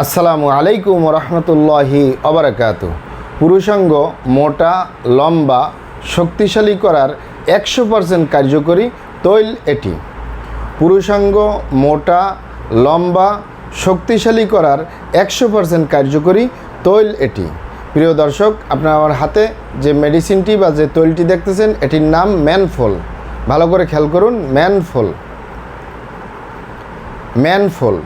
আসসালামু আলাইকুম রহমতুল্লাহি অবরাকাত পুরুষাঙ্গ মোটা, লম্বা, শক্তিশালী করার একশো পারসেন্ট কার্যকরী তৈল এটি। পুরুষাঙ্গ মোটা, লম্বা, শক্তিশালী করার একশো পারসেন্ট কার্যকরী তৈল এটি। প্রিয় দর্শক, আপনার আমার হাতে যে মেডিসিনটি বা যে তৈলটি দেখতেছেন, এটির নাম ম্যানফল। ভালো করে খেয়াল করুন, ম্যানফল। ম্যানফল।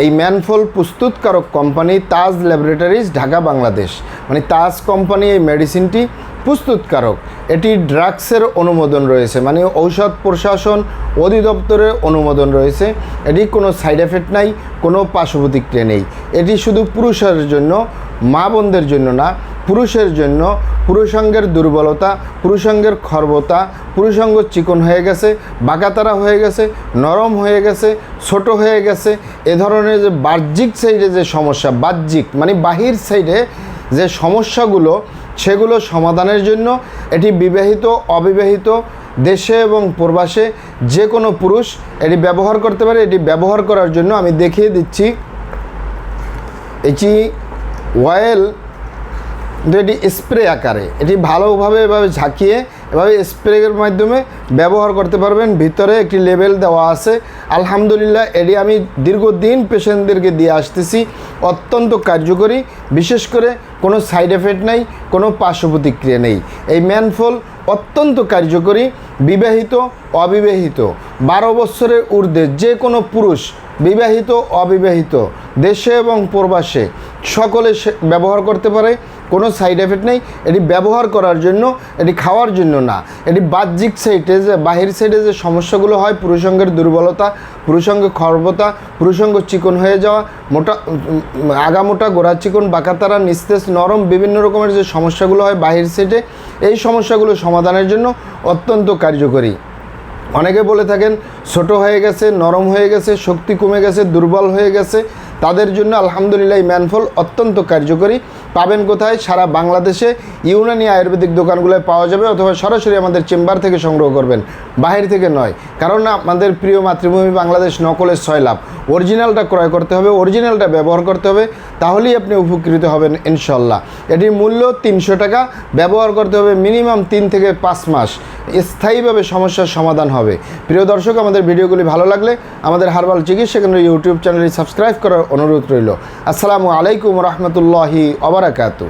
এই ম্যানফল প্রস্তুতকারক কোম্পানি তাজ ল্যাবরেটরিজ, ঢাকা, বাংলাদেশ। মানে তাজ কোম্পানি এই মেডিসিনটি প্রস্তুতকারক। এটি ড্রাগসের অনুমোদন রয়েছে মানে ঔষধ প্রশাসন অধিদপ্তরের অনুমোদন রয়েছে। এটি কোনো সাইড এফেক্ট নাই, কোনো পার্শ্বপ্রতিক্রিয়া নেই। এটি শুধু পুরুষের জন্য, মা বোনদের জন্য না পুরুষের জন্য পুরুষাঙ্গের দুর্বলতা, পুরুষাঙ্গের খর্বতা, পুরুষাঙ্গ চিকন হয়ে গেছে, বাঁকাতারা হয়ে গেছে, নরম হয়ে গেছে, ছোট হয়ে গেছে, এ ধরনের যে বাহ্যিক সাইডে যে সমস্যা, বাহ্যিক মানে বাহির সাইডে যে সমস্যাগুলো, সেগুলো সমাধানের জন্য এটি বিবাহিত, অবিবাহিত, দেশে এবং প্রবাসে যে কোনো পুরুষ এটি ব্যবহার করতে পারে। এটি ব্যবহার করার জন্য আমি দেখিয়ে দিচ্ছি, এটি অয়েল কিন্তু এটি স্প্রে আকারে। এটি ভালোভাবে এভাবে ঝাঁকিয়ে, এভাবে স্প্রের মাধ্যমে ব্যবহার করতে পারবেন। ভিতরে একটি লেবেল দেওয়া আছে। আলহামদুলিল্লাহ, এটি আমি দীর্ঘদিন পেশেন্টদেরকে দিয়ে আসতেছি। অত্যন্ত কার্যকরী। বিশেষ করে কোনো সাইড এফেক্ট নেই, কোনো পার্শ্ব প্রতিক্রিয়া নেই। এই ম্যানফল অত্যন্ত কার্যকরী, বিবাহিত, অবিবাহিত। বারো বছরের ঊর্ধ্বে যে কোনো পুরুষ বিবাহিত, অবিবাহিত। দেশে এবং প্রবাসে। সকলে ব্যবহার করতে পারে কোনো সাইড এফেক্ট নেই। এটি ব্যবহার করার জন্য এটি খাওয়ার জন্য না। এটি বাহ্যিক সাইডে যে বাহির সাইডে যে সমস্যাগুলো হয় পুরুষাঙ্গের দুর্বলতা পুরুষাঙ্গ খর্বতা পুরুষাঙ্গ চিকন হয়ে যাওয়া মোটা উম, আগা মোটা গোড়া চিকন বাঁকাতারা নিস্তেজ নরম বিভিন্ন রকমের যে সমস্যাগুলো হয় বাহির সাইডে এই সমস্যাগুলো সমাধানের জন্য অত্যন্ত কার্যকরী। অনেকে বলে থাকেন ছোট হয়ে গেছে নরম হয়ে গেছে শক্তি কমে গেছে দুর্বল হয়ে গেছে। তাদের জন্য আলহামদুলিল্লাহ ম্যানফল অত্যন্ত কার্যকরী। পাবেন কোথায়? সারা বাংলাদেশে ইউনানি আয়ুর্বেদিক দোকানগুলোয় পাওয়া যাবে অথবা সরাসরি আমাদের চেম্বার থেকে সংগ্রহ করবেন। বাহির থেকে নয়। কারণ আমাদের প্রিয় মাতৃভূমি বাংলাদেশ নকলের ছয় লাভ। অরিজিনালটা ক্রয় করতে হবে, অরিজিনালটা ব্যবহার করতে হবে, তাহলেই আপনি উপকৃত হবেন ইনশাল্লাহ। এটির মূল্য তিনশো টাকা, ব্যবহার করতে হবে মিনিমাম তিন থেকে পাঁচ মাস। স্থায়ীভাবে সমস্যার সমাধান হবে। প্রিয় দর্শক, আমাদের ভিডিওগুলি ভালো লাগলে আমাদের হারবাল চিকিৎসা কেন্দ্র ইউটিউব চ্যানেলটি সাবস্ক্রাইব করার অনুরোধ রইল। আসসালামু আলাইকুম রহমতুল্লাহি অবরাকাতু